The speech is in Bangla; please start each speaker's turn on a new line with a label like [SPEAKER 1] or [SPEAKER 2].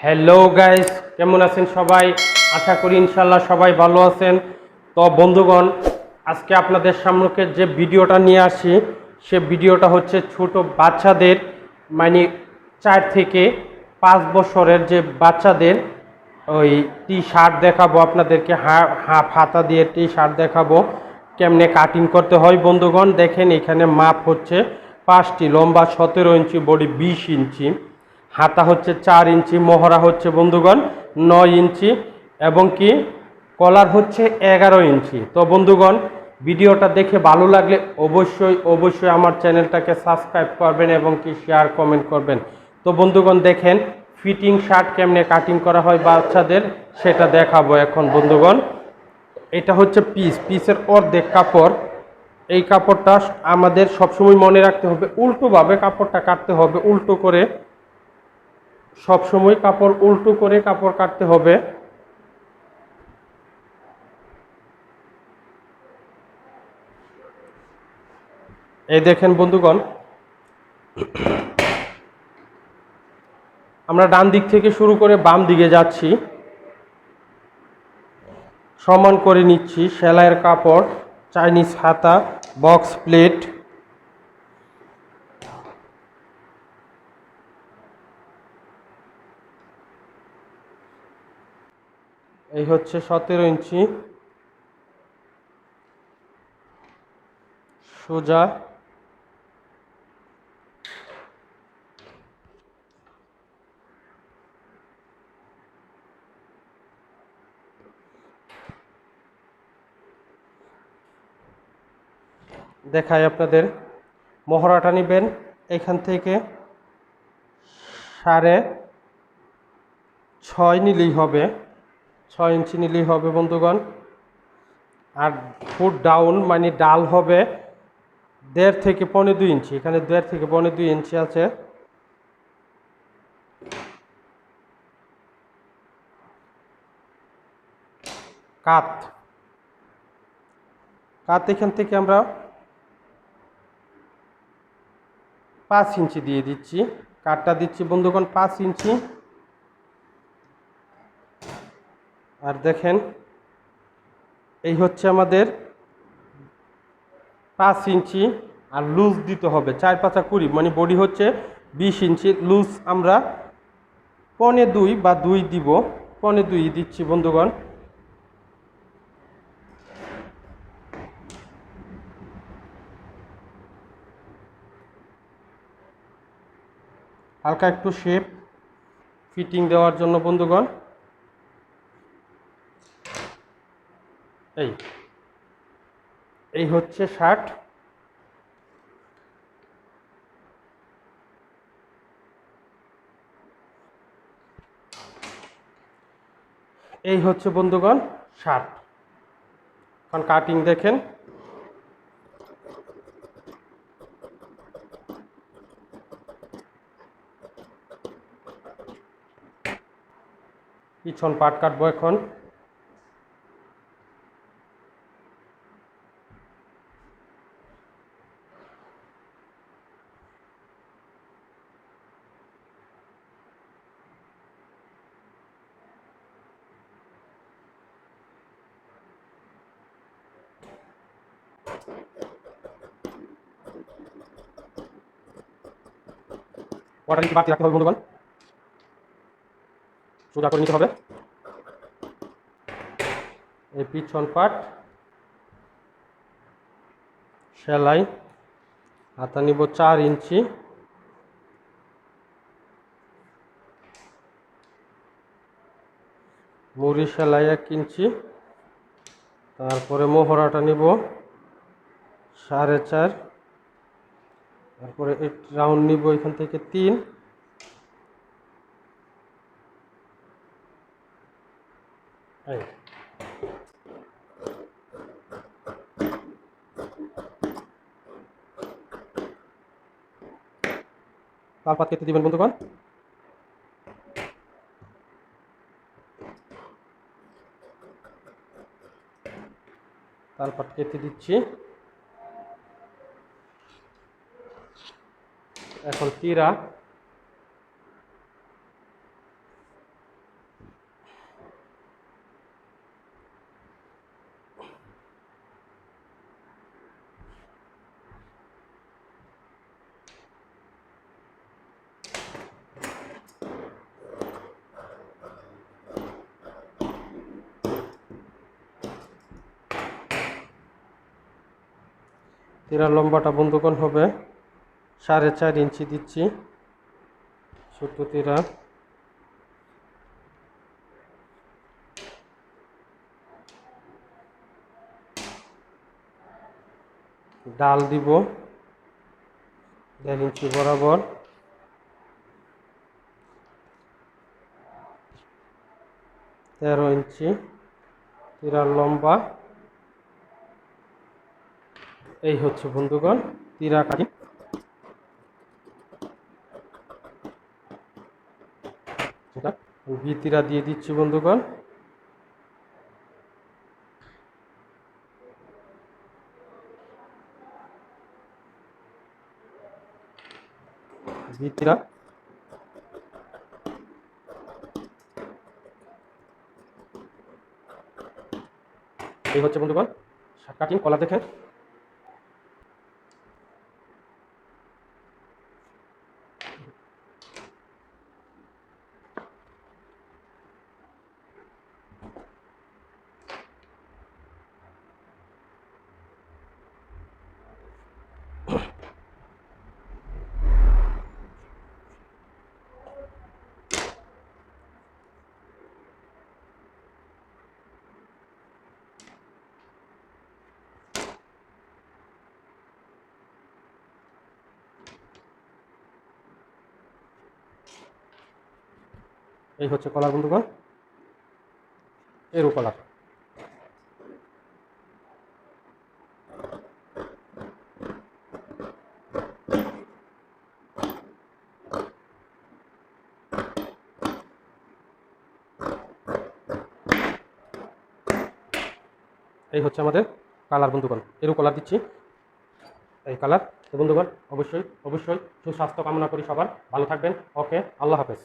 [SPEAKER 1] হ্যালো গাইস কেমন আছেন সবাই? আশা করি ইনশাল্লাহ সবাই ভালো আছেন। তো বন্ধুগণ, আজকে আপনাদের সামনে যে ভিডিওটা নিয়ে আসি, সে ভিডিওটা হচ্ছে ছোট বাচ্চাদের মানে চার থেকে পাঁচ বছরের যে বাচ্চাদের, ওই টি শার্ট দেখাবো আপনাদেরকে, হা- হাফ হাতা দিয়ে টি শার্ট দেখাবো, কেমনে কাটিং করতে হয়। বন্ধুগণ, দেখেন এখানে মাপ হচ্ছে পাঁচটি, লম্বা সতেরো ইঞ্চি, বডি বিশ ইঞ্চি। হাতা হচ্ছে চার ইঞ্চি মহড়া হচ্ছে বন্ধুগণ নয় ইঞ্চি এবং কি কলার হচ্ছে এগারো ইঞ্চি। তো বন্ধুগণ, ভিডিওটা দেখে ভালো লাগলে অবশ্যই অবশ্যই আমার চ্যানেলটাকে সাবস্ক্রাইব করবেন এবং কি শেয়ার কমেন্ট করবেন। তো বন্ধুগণ, দেখেন ফিটিং শার্ট কেমনে কাটিং করা হয় বাচ্চাদের, সেটা দেখাবো এখন বন্ধুগণ। এটা হচ্ছে পিস পিসের অর্ধেক কাপড়। এই কাপড়টা আমাদের সবসময় মনে রাখতে হবে, উল্টোভাবে কাপড়টা কাটতে হবে, উল্টো করে সবসময় কাপড় উল্টো করে কাপড় কাটতে হবে। এই দেখেন বন্ধুগণ, আমরা ডান দিক থেকে শুরু করে বাম দিকে যাচ্ছি। সমান করে নিচ্ছি সেলাইয়ের কাপড়, চাইনিজ হাতা, বক্স প্লেট। এই হচ্ছে সতেরো ইঞ্চি। সোজা। দেখাই আপনাদের। মহড়াটা নেবেন এখান থেকে সাড়ে ছয় নিলেই হবে। ছয় ইঞ্চি নিলেই হবে বন্ধুগণ। আর ফুট ডাউন মানে ডাল হবে দেড় থেকে পনেরো দুই ইঞ্চি। এখানে দেড় থেকে পনেরো দুই ইঞ্চি আছে। কাত। কাত এখান থেকে আমরা পাঁচ ইঞ্চি দিয়ে দিচ্ছি। কাঠটা দিচ্ছি বন্ধুগণ পাঁচ ইঞ্চি। আর দেখেন, এই হচ্ছে আমাদের পাঁচ ইঞ্চি আর লুজ দিতে হবে, চার পাঁচা কুড়ি মানে বডি হচ্ছে বিশ ইঞ্চি। লুজ আমরা পনে দুই বা দুই দিব, পনে দুই দিচ্ছি বন্ধুগণ। হালকা একটু শেপ ফিটিং দেওয়ার জন্য বন্ধুগণ। এই এই হচ্ছে শার্ট এই হচ্ছে বন্ধুগণ শার্ট এখন কাটিং দেখেন। পিছন পাট কাটবো এখন। ওয়াটার কি বাড়তি রাখতে হবে বন্ধুগণ। সোজা করে নিতে হবে। এই পিছন পাট, সেলাই, হাতা নিব চার ইঞ্চি। মুড়ি সেলাই এক ইঞ্চি। তারপরে মোহরাটা নিব। সাড়ে চার। তারপরে এই রাউন্ড নিব এখান থেকে তিন। এই। তারপর কেটে দিবেন বন্ধুগণ। তারপর কেটে দিচ্ছি। এখন তীরা। তীরা লম্বাটা বন্ধুকন হবে। সাড়ে চার ইঞ্চি দিচ্ছি। ছোট্ট তীরা। ডাল দিব। দেড় ইঞ্চি বরাবর। তেরো ইঞ্চি। তীরার লম্বা। এই হচ্ছে বন্ধুগণ, তীরা কাটি বিতিরা দিয়ে দিচ্ছি বন্ধুগণ। বিতিরা এই হচ্ছে বন্ধুগণ কাটিং কলা দেখেন এই হচ্ছে কলার বন্ধুগণ। এরও কলার এই হচ্ছে আমাদের কালার বন্ধুগণ। এরও কলার দিচ্ছি। এই কালার বন্ধুগণ, অবশ্যই অবশ্যই সুস্বাস্থ্য কামনা করি সবার। ভালো থাকবেন। ওকে, আল্লাহ হাফেজ।